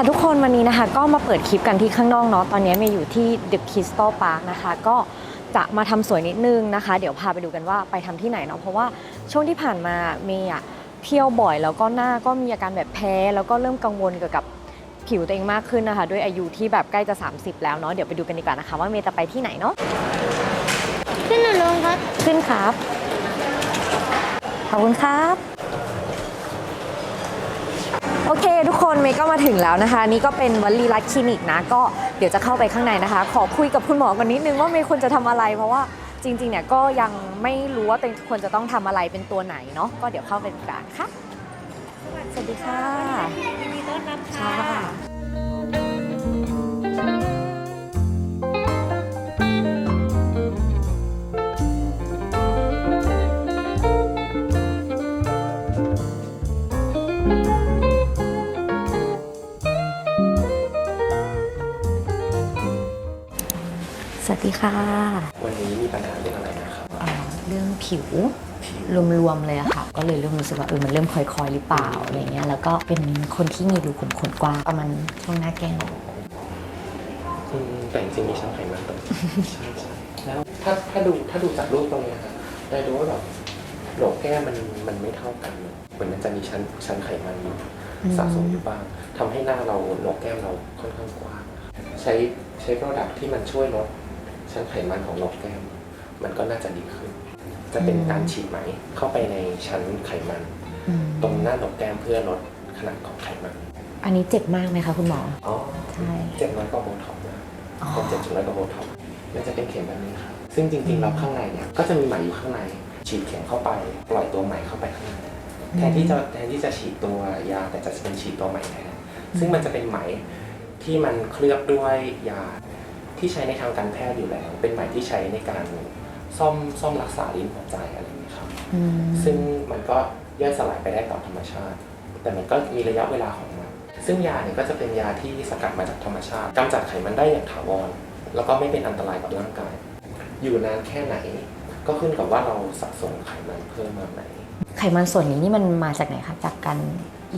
สวัสดีค่ะทุกคนวันนี้นะคะก็มาเปิดคลิปกันที่ข้างนอกเนาะตอนนี้เมย์อยู่ที่ The Crystal Park นะคะ ก็จะมาทำสวยนิดนึงนะคะ เดี๋ยวพาไปดูกันว่าไปทำที่ไหนเนาะเพราะว่าช่วงที่ผ่านมาเมย์อะเที่ยวบ่อยแล้วก็หน้าก็มีอาการแบบแพ้ แล้วก็เริ่มกังวลเกี่ยวกับผิวตัวเองมากขึ้นนะคะ ด้วยอายุที่แบบใกล้จะ 30 แล้วเนาะเดี๋ยวไปดูกันดีกว่านะคะ ว่าเมย์จะไปที่ไหนเนาะขึ้นหรือลงครับขึ้นครับขอบคุณครับ โอเค ทุกคนเมย์ก็มาถึงแล้วนะคะ นี่ก็เป็นวัลีรัตน์คลินิกนะ ก็เดี๋ยวจะเข้าไปข้างในนะคะ ขอคุยกับคุณหมอก่อนนิดนึงว่าเมย์ควรจะทำอะไร เพราะว่าจริงๆเนี่ยก็ยังไม่รู้ว่าตัวเองควรจะต้องทำอะไรเป็นตัวไหนเนาะก็เดี๋ยวเข้าไปดูกันค่ะ สวัสดีค่ะยินดีต้อนรับ ดีค่ะ วันนี้มีปัญหาเรื่องอะไรนะครับเอ่อเรื่องผิวรวมๆเลยอะค่ะ ก็เลยเริ่มรู้สึกว่าเออมันเริ่มคอยๆหรือเปล่าอะไรเงี้ยแล้วก็เป็นคนที่มีรูขุมขนกว้างประมาณช่วงหน้าแก้มอืมแต่จริงๆมีชั้นไขมันตรงใช่ใช่แล้วถ้าถ้าดูถ้าดูจากรูปตรงเนี้ยครับได้ดูว่าแบบโหนกแก้มมันมันไม่เท่ากันเหมือนมันจะมีชั้นชั้นไขมันอยู่อืมสะสมอยู่บ้างทำให้หน้าเราโหนกแก้มเราค่อนข้างกว้างนะครับใช้ใช้โปรดักที่มันช่วยลด ชั้นไขมันของโหนกแก้มมันก็น่าจะดีขึ้น จะเป็นการฉีดไหมเข้าไปในชั้นไขมัน อืมตรงหน้าโหนกแก้มเพื่อลดขนาดของไขมันอันนี้เจ็บมากไหมคะคุณหมอ อ๋อใช่ เจ็ดร้อยกว่าโบท็อกซ์นะอ๋อคนเจ็ดร้อยกว่าโบท็อกซ์มันจะเป็นเข็มแบบนี้ครับซึ่งจริงๆแล้วข้างในเนี่ยก็จะมีไหมอยู่ข้างใน ฉีดเข็มเข้าไป ปล่อยตัวไหมเข้าไปข้างในแทนที่จะแทนที่จะฉีดตัวยาแต่จะเป็นฉีดตัวไหมแทนซึ่งมันจะเป็นไหมที่มันเคลือบด้วยยา ที่ใช้ในทางการแพทย์อยู่แล้ว เป็นไหมที่ใช้ในการซ่อมซ่อมรักษาลิ้นหัวใจอะไรอย่างนี้ยครับอืมซึ่งมันก็ย่อยสลายไปได้ตามธรรมชาติ แต่มันก็มีระยะเวลาของมัน ซึ่งยาเนี่ยก็จะเป็นยาที่สกัดมาจากธรรมชาติกำจัดไขมันได้อย่างถาวร แล้วก็ไม่เป็นอันตรายกับร่างกาย อยู่นานแค่ไหน ก็ขึ้นกับว่าเราสะสมไขมันเพิ่มมาไหม ไขมันส่วนนี้นี่มันมาจากไหนคะจากการ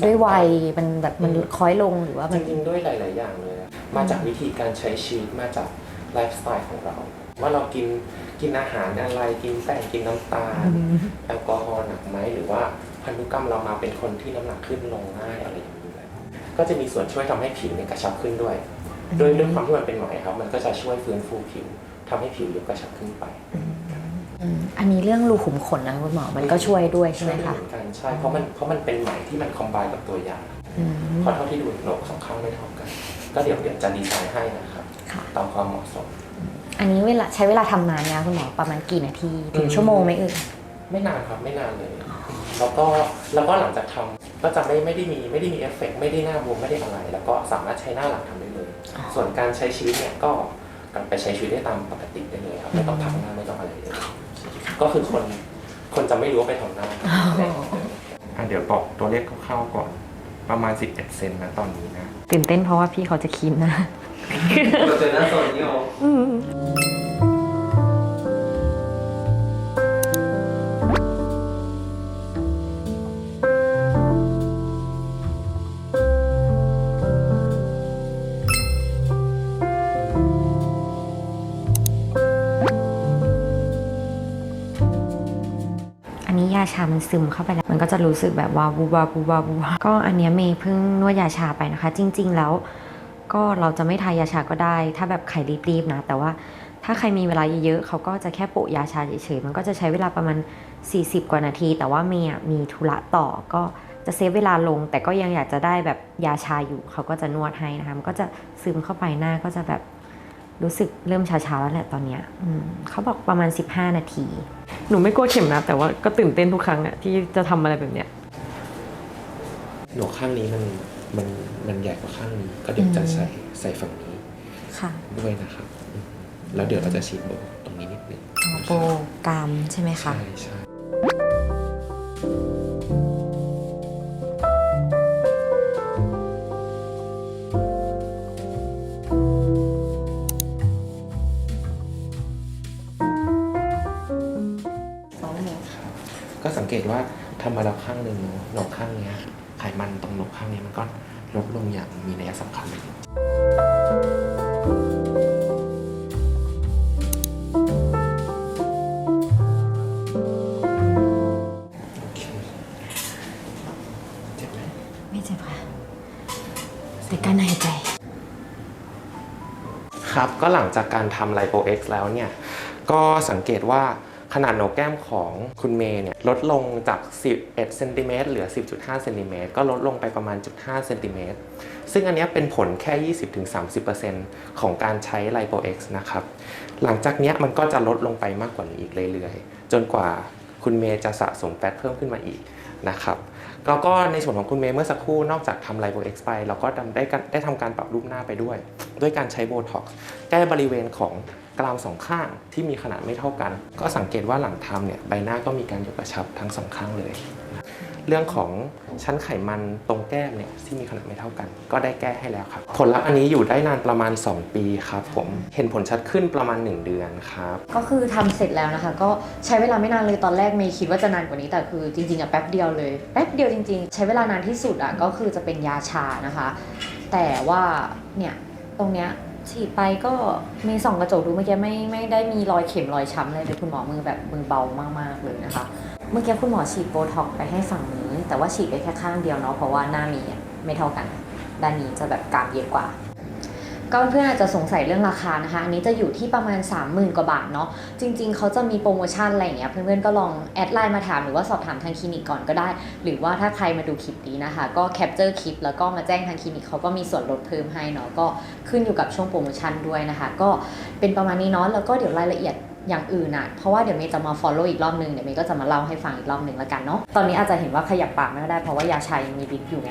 ด้วยวัยมันแบบมันคล้อยลงหรือว่าจมันริงๆด้วยหลาย ๆ อย่างเลยนะมาจากวิธีการใช้ชีวิตมาจากไลฟ์สไตล์ของเรา ว่าเรากินกินอาหารอะไรกินแป้งกินน้ำตาล แอลกอฮอล์หนักไหมหรือว่าพันธุกรรมเรามาเป็นคนที่น้ำหนักขึ้นลงง่ายอะไรอย่างนี้อยู่แล้วก็จะมีส่วนช่วยทำให้ผิวเนี่ยกระชับขึ้นด้วยโดยด้วยความที่มันเป็นไหมครับ มันก็จะช่วยฟื้นฟูผิวทำให้ผิวยกกระชับขึ้นไป อืม อันนี้เรื่องรูขุมขนนะคุณหมอ มันก็ช่วยด้วยใช่ไหมวยคะเหมือนกันใช่เพราะมันเพราะมันเป็นไหมที่มันคอมไบกับตัวยาอืม เพราะเท่าที่ดูโหนกสองข้างไม่เท่ากัน ก็เดี๋ยวเดี๋ยวจะดีไซน์ให้นะครับค่ะ ตามความเหมาะสม อันนี้เวลาใช้เวลาทำนานนะคุณหมอประมาณกี่นาทีถึงอืมชั่วโมงไหมเอ่ย ไม่นานครับไม่นานเลย แล้วก็แล้วก็หลังจากทำก็จะไม่ไม่ได้มีไม่ได้มีเอฟเฟกต์ไม่ได้หน้าบวมไม่ได้อะไร แล้วก็สามารถใช้หน้าหลังทำได้เลยส่วนการใช้ชีวิตเนี่ยก็ กลับไปใช้ชีวิตได้ตามปกติได้เลยครับไม่ต้องพักหน้าไม่ต้องอะไรเลยก็คือคนคนจะไม่รู้ว่าไปทำหน้าอะเดี๋ยวบอกตัวเลขคร่าวๆก่อน ประมาณ 11 เซนนะตอนนี้นะ ตื่นเต้นเพราะว่าพี่เขาจะคีมนะเราเจอหน้าโซนนี้โออัาชามันซึมเข้าไปแล้ว มันก็จะรู้สึกแบบว่าบูบาบูบาบูบาก็อันเนี้ยเมย์เพิ่งนวดยาชาไปนะคะ จริง ๆ แล้วก็เราจะไม่ทายาชาก็ได้ ถ้าแบบใครรีบๆนะ แต่ว่าถ้าใครมีเวลาเยอะๆเขาก็จะแค่โปะยาชาเฉยๆมันก็จะใช้เวลาประมาณ 40 กว่านาที แต่ว่าเมย์มีธุระต่อก็จะเซฟเวลาลง แต่ก็ยังอยากจะได้แบบยาชาอยู่เขาก็จะนวดให้นะคะมันก็จะซึมเข้าไปหน้าก็จะแบบ รู้สึกเริ่มชาๆแล้วแหละตอนเนี้ยอืมเขาบอกประมาณ 15 นาที หนูไม่กลัวเข็มนะแต่ว่าก็ตื่นเต้นทุกครั้งอะที่จะทำอะไรแบบเนี้ย หนวกข้างนี้มันมันมันใหญ่กว่าข้างนี้ ก็เดี๋ยวจะใส่ใส่ฝั่งนี้ค่ะด้วยนะครับอืมแล้วเดี๋ยวเราจะฉีดโบตรงนี้นิดนึงอ๋อโปรกรามใช่ไหมคะ ใช่ใช่ เกตว่าทำมาแล้วข้างหนึ่งเนอะหนอกข้างเนี้ยไขมันตรงหนกข้างนี้มันก็ลดลงอย่างมีนัยสำคัญเลยโอเคเจ็บไหมไม่เจ็บค่ะแต่การหายใจครับ ก็หลังจากการทำไลโป X แล้วเนี่ย ก็สังเกตว่า ขนาดโหนกแก้มของคุณเมย์เนี่ยลดลงจาก 11เซนติเมตรเหลือ 10.5เซนติเมตรก็ลดลงไปประมาณ 0.5เซนติเมตรซึ่งอันนี้เป็นผลแค่ 20-30%ของการใช้ไลโป X นะครับ หลังจากนี้มันก็จะลดลงไปมากกว่านี้อีกเรื่อยๆ จนกว่าคุณเมย์จะสะสมแฟตเพิ่มขึ้นมาอีกนะครับแล้วก็ในส่วนของคุณเมย์เมื่อสักครู่นอกจากทำไลโป X ไป เราก็ได้การได้ทำการปรับรูปหน้าไปด้วย ด้วยการใช้โบท็อกซ์แก้บริเวณของ กรามสองข้างที่มีขนาดไม่เท่ากัน ก็สังเกตว่าหลังทำเนี่ยใบหน้าก็มีการยกกระชับทั้งสองข้างเลย เรื่องของชั้นไขมันตรงแก้มเนี่ยที่มีขนาดไม่เท่ากัน ก็ได้แก้ให้แล้วครับ ผลลัพธ์อันนี้อยู่ได้นานประมาณ 2 ปีครับผมเห็นผลชัดขึ้นประมาณ 1 เดือนครับก็คือทำเสร็จแล้วนะคะ ก็ใช้เวลาไม่นานเลยตอนแรกเมย์คิดว่าจะนานกว่านี้แต่คือจริงๆอะแป๊บเดียวเลยแป๊บเดียวจริง ๆ ใช้เวลานานที่สุดอะก็คือจะเป็นยาชานะคะ แต่ว่าเนี่ยตรงเนี้ย ฉีดไปก็มีส่องกระจกดูเมื่อกี้ไม่ไม่ได้มีรอยเข็มรอยช้ำเลยเลยคุณหมอมือแบบมือเบามากๆเลยนะคะ เมื่อกี้คุณหมอฉีดโบท็อกไปให้ฝั่งนี้ แต่ว่าฉีดไปแค่ข้างเดียวเนาะเพราะว่าหน้ามีไม่เท่ากัน ด้านนี้จะแบบกรามเยอะกว่า ก็เพื่อนอาจจะสงสัยเรื่องราคานะคะ อันนี้จะอยู่ที่ประมาณ 30,000 กว่าบาทเนาะ จริง ๆ เขาจะมีโปรโมชั่นอะไรอย่างเงี้ย เพื่อนๆ ก็ลองแอดไลน์มาถามหรือว่าสอบถามทางคลินิกก่อนก็ได้ หรือว่าถ้าใครมาดูคลิปนี้นะคะ ก็แคปเจอร์คลิปแล้วก็มาแจ้งทางคลินิกเขาก็มีส่วนลดเพิ่มให้เนาะ ก็ขึ้นอยู่กับช่วงโปรโมชั่นด้วยนะคะ ก็เป็นประมาณนี้เนาะ แล้วก็เดี๋ยวรายละเอียดอย่างอื่นอะเพราะว่าเดี๋ยวเมย์จะมา follow อีกรอบนึง เดี๋ยวเมย์ก็จะมาเล่าให้ฟังอีกรอบนึงแล้วกันเนาะ ตอนนี้อาจจะเห็นว่าขยับปากไม่ได้เพราะว่ายาชายังมีฤทธิ์อยู่ไง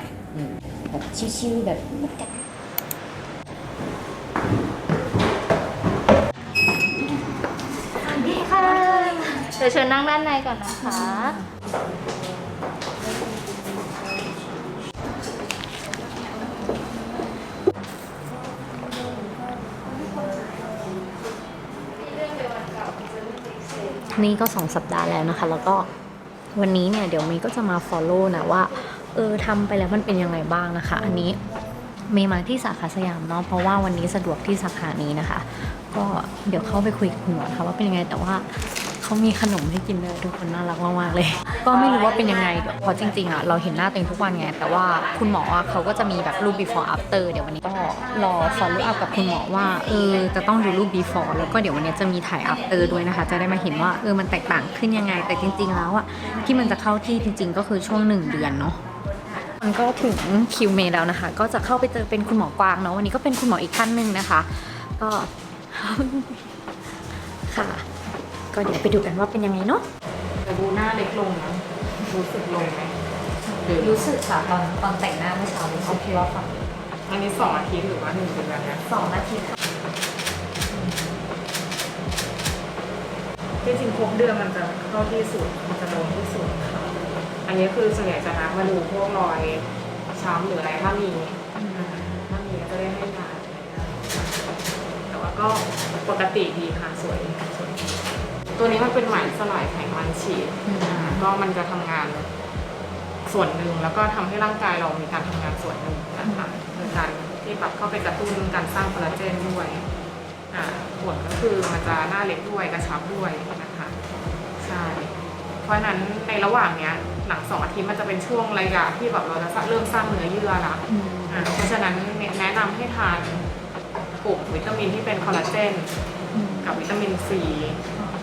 แบบชิวๆแบบกัด สวัสดีค่ะ เดี๋ยวเชิญนั่งด้านในก่อนนะคะ นี่ก็2สัปดาห์แล้วนะคะ แล้วก็วันนี้เนี่ยเดี๋ยวเมย์ก็จะมา follow นะว่า เออทำไปแล้วมันเป็นยังไงบ้างนะคะ อันนี้เมย์มาที่สาขาสยามเนาะเพราะว่าวันนี้สะดวกที่สาขานี้นะคะ ก็เดี๋ยวเข้าไปคุยกับคุณหมอนะคะว่าเป็นยังไงแต่ว่า เขามีขนมให้กินเลยทุกคนน่ารักมากๆเลย ก็ไม่รู้ว่าเป็นยังไงเพราะจริงๆอะเราเห็นหน้าตัวเองทุกวันไง แต่ว่าคุณหมออะเขาก็จะมีแบบรูป before after เดี๋ยววันนี้ก็รอ follow up กับคุณหมอว่าเออจะต้องดูรูป before แล้วก็เดี๋ยววันนี้จะมีถ่าย after ด้วยนะคะ จะได้มาเห็นว่าเออมันแตกต่างขึ้นยังไง แต่จริง ๆ แล้วอะที่มันจะเข้าที่จริง ๆ ก็คือช่วงหนึ่งเดือนเนาะมันก็ถึงคิวเมย์แล้วนะคะ ก็จะเข้าไปเจอเป็นคุณหมอกวางเนาะวันนี้ก็เป็นคุณหมออีกท่านหนึ่งนะคะ ก็ค่ะ ก็เดี๋ยวไปดูกันว่าเป็นยังไงเนาะแต่ดูหน้าเล็กลงนะรู้สึกลงไหมหรือรู้สึกค่ะตอนตอนแต่งหน้าเมื่อเช้ารู้สึกว่าฝั่งอันนี้สองอาทิตย์หรือว่าหนึ่งเดือนนะสองนาทีค่ะจริงๆครบเดือนมันจะเข้าที่สุดมันจะลงที่สุดค่ะ อันนี้คือส่วนใหญ่จะนัดมาดูพวกรอยช้ำหรืออะไรถ้ามีอ่าถ้ามีก็จะได้ให้ยาแต่ว่าก็ปกติดีค่ะสวยสวยดี ตัวนี้มันเป็นไหมสลายไขมันฉีดอ่าก็มันจะทำงานส่วนหนึ่งแล้วก็ทำให้ร่างกายเรามีการทำงานส่วนหนึ่งนะคะคือการที่แบบเข้าไปกระตุ้นการสร้างคอลลาเจนด้วยอ่าผลก็คือมันจะหน้าเล็กด้วยกระชับด้วยนะคะใช่ เพราะฉะนั้นในระหว่างเนี้ยหลังสองอาทิตย์มันจะเป็นช่วงระยะที่แบบเราจะเริ่มสร้างเนื้อเยื่อละอ่าเพราะฉะนั้นแนะนำให้ทานกลุ่มวิตามินที่เป็นคอลลาเจนกับวิตามินซี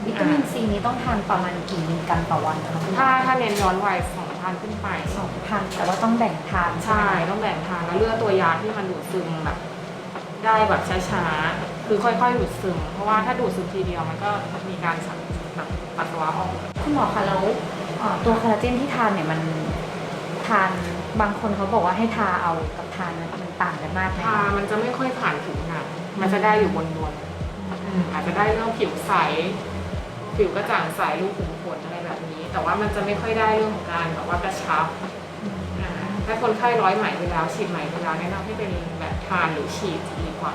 วิตามินซีนี้ต้องทานประมาณกี่มิลลิกรัมต่อวันนะคะคุณหมอถ้าถ้าเน้นย้อนวัยสองพันขึ้นไป สองพันแต่ว่าต้องแบ่งทานใช่ไหมต้องแบ่งทานแล้วเลือกตัวยาที่มันดูดซึมแบบ ได้แบบช้าๆ คือค่อยๆดูดซึม เพราะว่าถ้าดูดซึมทีเดียวมันก็มีการสั่งแบบปัสสาวะออกคุณหมอคะแล้วเอ่อตัวคอลลาเจนที่ทานเนี่ยมันทานบางคนเขาบอกว่าให้ทาเอากับทานมันมันต่างกันมากไหมทามันจะไม่ค่อยผ่านผิวหนังมันจะได้อยู่บนบนๆอืมอาจจะได้เรื่องผิวใส ผิวกระจ่างใสรูขุมขนอะไรแบบนี้ แต่ว่ามันจะไม่ค่อยได้เรื่องของการแบบว่ากระชับอ่าถ้าคนไข้ร้อยไหมไปแล้วฉีดไหมไปแล้วแนะนำให้เป็นแบบทานหรือฉีดดีกว่า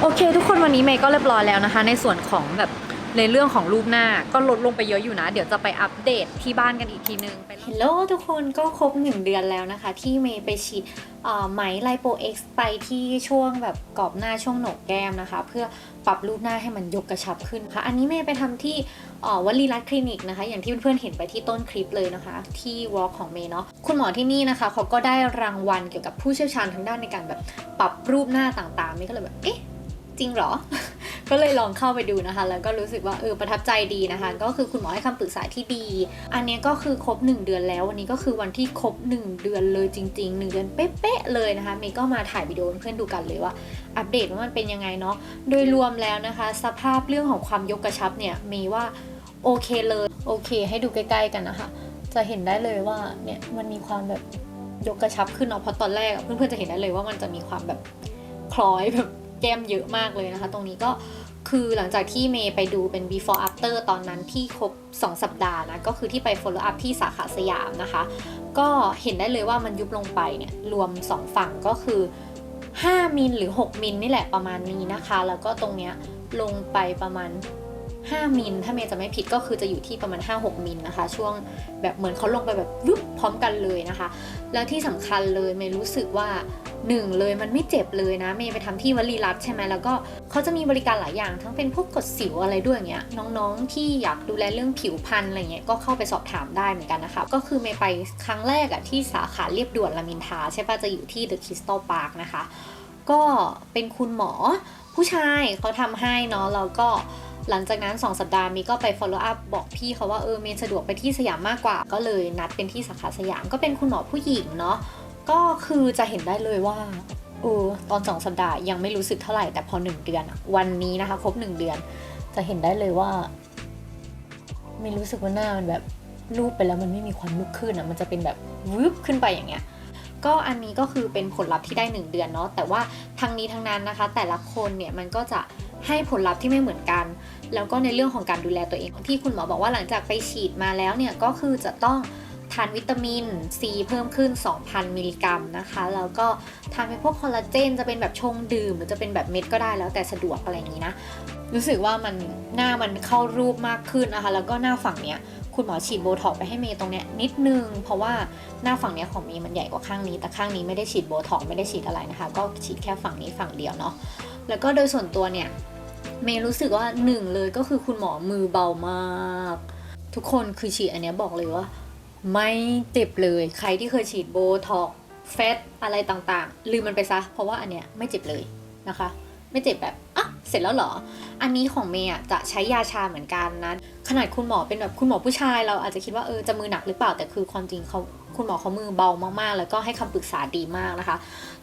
โอเค ทุกคนวันนี้เมย์ก็เรียบร้อยแล้วนะคะ ในส่วนของแบบ ในเรื่องของรูปหน้าก็ลดลงไปเยอะอยู่นะ เดี๋ยวจะไปอัปเดตที่บ้านกันอีกทีนึงเฮลโลทุกคนก็ครบ 1 เดือนแล้วนะคะ ที่เมย์ไปฉีดอ่อไหมไลโปเอ็กซ์ไปที่ช่วงแบบกรอบหน้าช่วงโหนกแก้มนะคะ เพื่อปรับรูปหน้าให้มันยกกระชับขึ้นค่ะ อันนี้เมย์ไปทำที่อ่อวลีรัตคลินิกนะคะ อย่างที่เพื่อนๆเห็นไปที่ต้นคลิปเลยนะคะ ที่วอล์กของเมย์เนาะคุณหมอที่นี่นะคะเขาก็ได้รางวัลเกี่ยวกับผู้เชี่ยวชาญทางด้านในการแบบปรับรูปหน้าต่างๆเมย์ก็เลยแบบเอ๊ะ จริงเหรอ ก็เลยลองเข้าไปดูนะคะ แล้วก็รู้สึกว่าเออประทับใจดีนะคะ ก็คือคุณหมอให้คำปรึกษาที่ดี อันนี้ก็คือครบ 1 เดือนแล้ว วันนี้ก็คือวันที่ครบ 1 เดือนเลยจริง ๆ 1 เดือนเป๊ะๆเลยนะคะเมย์ก็มาถ่ายวิดีโอให้เพื่อนดูกันเลยว่า อัปเดตว่ามันเป็นยังไงเนาะ โดยรวมแล้วนะคะ สภาพเรื่องของความยกกระชับเนี่ยเมย์ว่าโอเคเลยโอเค ให้ดูใกล้ ๆ กันนะคะ จะเห็นได้เลยว่าเนี่ยมันมีความแบบยกกระชับขึ้นเนาะเพราะตอนแรกเพื่อนๆจะเห็นได้เลยว่ามันจะมีความแบบคล้อยแบบ แก้มเยอะมากเลยนะคะ ตรงนี้ก็คือหลังจากที่เมย์ไปดูเป็น before after ตอนนั้นที่ครบ 2 สัปดาห์นะ ก็คือที่ไป follow up ที่สาขาสยามนะคะ ก็เห็นได้เลยว่ามันยุบลงไปเนี่ย รวม 2 ฝั่งก็คือ 5 มิลหรือ 6 มิลนี่แหละประมาณนี้นะคะ แล้วก็ตรงเนี้ยลงไปประมาณ 5 มิล ถ้าเมย์จะไม่ผิดก็คือจะอยู่ที่ประมาณ 5-6 มิลนะคะ ช่วงแบบเหมือนเขาลงไปแบบวึบพร้อมกันเลยนะคะ แล้วที่สำคัญเลยเมย์รู้สึกว่า หนึ่งเลยมันไม่เจ็บเลยนะเมย์ไปทำที่วลีรัตใช่ไหมแล้วก็เขาจะมีบริการหลายอย่าง ทั้งเป็นพวกกดสิวอะไรด้วยอย่างเงี้ยน้องๆที่อยากดูแลเรื่องผิวพรรณอะไรเงี้ยก็เข้าไปสอบถามได้เหมือนกันนะคะก็คือเมย์ไปครั้งแรกอะที่สาขาเรียบด่วนรามินทาใช่ปะจะอยู่ที่ The Crystal Park นะคะ ก็เป็นคุณหมอผู้ชายเขาทำให้เนาะแล้วก็หลังจากนั้น 2 สัปดาห์มีก็ไป follow up บอกพี่เขาว่าเออเมย์สะดวกไปที่สยามมากกว่า ก็เลยนัดเป็นที่สาขาสยามก็เป็นคุณหมอผู้หญิงเนาะ ก็คือจะเห็นได้เลยว่าเออตอน 2 สัปดาห์ยังไม่รู้สึกเท่าไหร่แต่พอ 1 เดือนวันนี้นะคะ ครบ 1 เดือน จะเห็นได้เลยว่า ไม่รู้สึกว่าหน้ามันแบบรูปไปแล้วมันไม่มีความลุกขึ้นอะมันจะเป็นแบบวืบขึ้นไปอย่างเงี้ยก็อันนี้ก็คือเป็นผลลัพธ์ที่ได้ 1 เดือนเนาะแต่ว่าทั้งนี้ทั้งนั้นนะคะ แต่ละคนเนี่ยมันก็จะให้ผลลัพธ์ที่ไม่เหมือนกัน แล้วก็ในเรื่องของการดูแลตัวเองที่คุณหมอบอกว่าหลังจากไปฉีดมาแล้วเนี่ยก็คือจะต้อง ทานวิตามินซีเพิ่มขึ้น 2,000 มิลลิกรัมนะคะ แล้วก็ทานเป็นพวกคอลลาเจนจะเป็นแบบชงดื่ม หรือจะเป็นแบบเม็ดก็ได้แล้วแต่สะดวกอะไรอย่างนี้นะ รู้สึกว่ามันหน้ามันเข้ารูปมากขึ้นนะคะ แล้วก็หน้าฝั่งเนี้ยคุณหมอฉีดโบท็อกไปให้เมย์ตรงเนี้ยนิดนึง เพราะว่าหน้าฝั่งเนี้ยของเมย์มันใหญ่กว่าข้างนี้ แต่ข้างนี้ไม่ได้ฉีดโบท็อกไม่ได้ฉีดอะไรนะคะ ก็ฉีดแค่ฝั่งนี้ฝั่งเดียวเนาะแล้วก็โดยส่วนตัวเนี่ยเมย์รู้สึกว่าหนึ่งเลยก็คือคุณหมอมือเบามาก ทุกคนคือฉีดอันเนี้ยบอกเลยว่า ไม่เจ็บเลย ใครที่เคยฉีดโบท็อกเฟสอะไรต่างๆ ลืมมันไปซะ เพราะว่าอันเนี้ยไม่เจ็บเลยนะคะ ไม่เจ็บแบบอะเสร็จแล้วเหรอ อันนี้ของเมย์อะจะใช้ยาชาเหมือนกันนะ ขนาดคุณหมอเป็นแบบคุณหมอผู้ชายเราอาจจะคิดว่าเออจะมือหนักหรือเปล่า แต่คือความจริงเขาคุณหมอเขามือเบามากๆ แล้วก็ให้คำปรึกษาดีมากนะคะ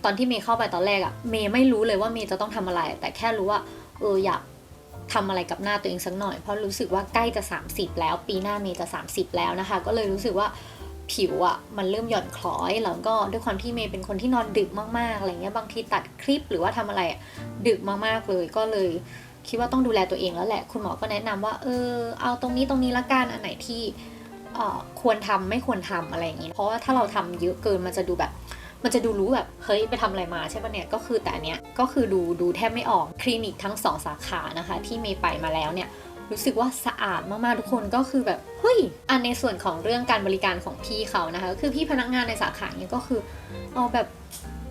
ตอนที่เมย์เข้าไปตอนแรกอะ เมย์ไม่รู้เลยว่าเมย์จะต้องทำอะไร แต่แค่รู้ว่าเอออยาก ทำอะไรกับหน้าตัวเองสักหน่อย เพราะรู้สึกว่าใกล้จะ 30 แล้ว ปีหน้าเมย์จะ 30 แล้วนะคะ ก็เลยรู้สึกว่าผิวอะ่ะมันเริ่มหย่อนคล้อยแล้วก็ด้วยความที่เมย์เป็นคนที่นอนดึกมากๆอะไรเงี้ยบางทีตัดคลิปหรือว่าทำอะไรอะดึกมากๆเลยก็เลยคิดว่าต้องดูแลตัวเองแล้วแหละคุณหมอก็แนะนำว่าเออเอาตรงนี้ตรงนี้ละกันอันไหนที่ควรทำไม่ควรทำอะไรอย่างนี้เพราะว่าถ้าเราทำเยอะเกินมันจะดูแบบ มันจะดูรู้แบบเฮ้ยไปทำอะไรมาใช่ปะเนี่ยก็คือแต่อันเนี้ยก็คือดูดูแทบไม่ออกคลินิกทั้งสองสาขานะคะ ที่เมย์ไปมาแล้วเนี่ยรู้สึกว่าสะอาดมากๆทุกคนก็คือแบบเฮ้ยอันในส่วนของเรื่องการบริการของพี่เขานะคะคือพี่พนักงานในสาขาเนี่ยก็คือเอาแบบ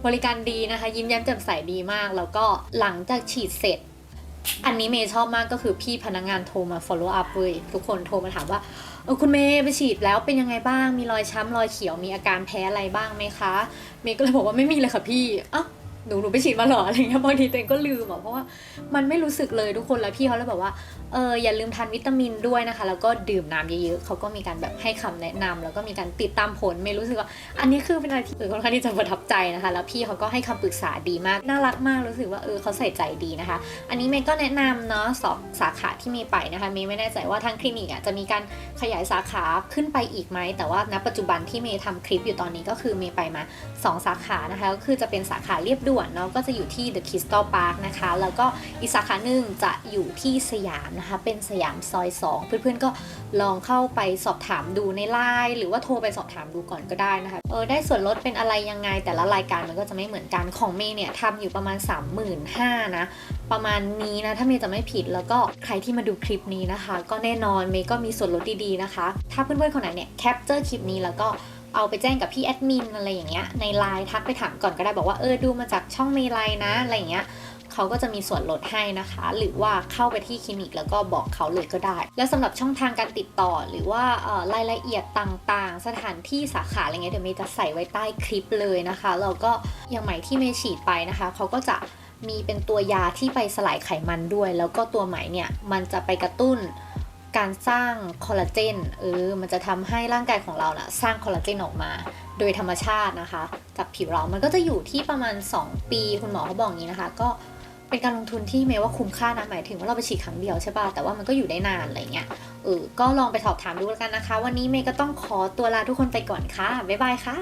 บริการดีนะคะ ยิ้มแย้มแจ่มใสดีมาก แล้วก็หลังจากฉีดเสร็จ อันนี้เมย์ชอบมากก็คือพี่พนักงานโทรมา follow up เว้ยทุกคนโทรมาถามว่า ออคุณเมย์ไปฉีดแล้วเป็นยังไงบ้าง มีรอยช้ำรอยเขียว มีอาการแพ้อะไรบ้างไหมคะ เมย์ก็เลยบอกว่าไม่มีเลยค่ะพี่ เอ้า หนูหนูไปฉีดมาหรออะไรเงี้ยบางทีตัวเองก็ลืมอะเพราะว่ามันไม่รู้สึกเลยทุกคนแล้วพี่เขาเลยบอกว่าเอออย่าลืมทานวิตามินด้วยนะคะ แล้วก็ดื่มน้ำเยอะๆเขาก็มีการแบบให้คำแนะนำแล้วก็มีการติดตามผลเมย์รู้สึกว่า อันนี้คือเป็นอะไรที่เออค่อนข้างที่จะประทับใจนะคะ แล้วพี่เขาก็ให้คำปรึกษาดีมากน่ารักมากรู้สึกว่าเออเขาใส่ใจดีนะคะ อันนี้เมย์ก็แนะนำเนาะสองสาขาที่เมย์ไปนะคะเมย์ไม่แน่ใจว่าทางคลินิกอะจะมีการขยายสาขาขึ้นไปอีกไหมแต่ว่าณปัจจุบันที่เมย์ทำคลิปอยู่ตอนนี้ก็คือเมย์ไปมา 2 สาขานะคะก็คือจะเป็นสาขาเรียบดวนเนาะก็จะอยู่ที่ The Crystal Park นะคะ แล้วก็อีกสาขาหนึ่งจะอยู่ที่สยามนะคะ เป็นสยามซอย 2 เพื่อนๆก็ลองเข้าไปสอบถามดูในไลน์หรือว่าโทรไปสอบถามดูก่อนก็ได้นะคะ เออได้ส่วนลดเป็นอะไรยังไงแต่ละรายการมันก็จะไม่เหมือนกันของเมย์เนี่ยทำอยู่ประมาณ 35,000นะประมาณนี้นะถ้าเมย์จะไม่ผิดแล้วก็ใครที่มาดูคลิปนี้นะคะ ก็แน่นอนเมย์ก็มีส่วนลดดีๆนะคะ ถ้าเพื่อนๆคนไหนเนี่ยแคปเจอร์คลิปนี้แล้วก็ เอาไปแจ้งกับพี่แอดมินอะไรอย่างเงี้ยในไลน์ทักไปถามก่อนก็ได้บอกว่าเออดูมาจากช่องเมไลน์นะอะไรอย่างเงี้ยเขาก็จะมีส่วนลดให้นะคะ หรือว่าเข้าไปที่คลินิกแล้วก็บอกเขาเลยก็ได้ แล้วสำหรับช่องทางการติดต่อหรือว่ารายละเอียดต่างๆ สถานที่สาขาอะไรเงี้ยเดี๋ยวเมย์จะใส่ไว้ใต้คลิปเลยนะคะ แล้วก็อย่างใหม่ที่เมย์ฉีดไปนะคะเขาก็จะมีเป็นตัวยาที่ไปสลายไขมันด้วย แล้วก็ตัวไหมเนี่ยมันจะไปกระตุ้น การสร้างคอลลาเจนเออมันจะทำให้ร่างกายของเรานะ่ะสร้างคอลลาเจนออกมา โดยธรรมชาตินะคะ จากผิวเรา มันก็จะอยู่ที่ประมาณ 2 ปีคุณหมอเขาบอกอย่างนี้นะคะ ก็เป็นการลงทุนที่เมย์ว่าคุ้มค่านะหมายถึงว่าเราไปฉีดครั้งเดียวใช่ป่ะแต่ว่ามันก็อยู่ได้นานอะไรเงี้ยเออก็ลองไปสอบถามดูแล้วกันนะคะ วันนี้เมย์ก็ต้องขอตัวลาทุกคนไปก่อนค่ะบ๊ายบายค่ะ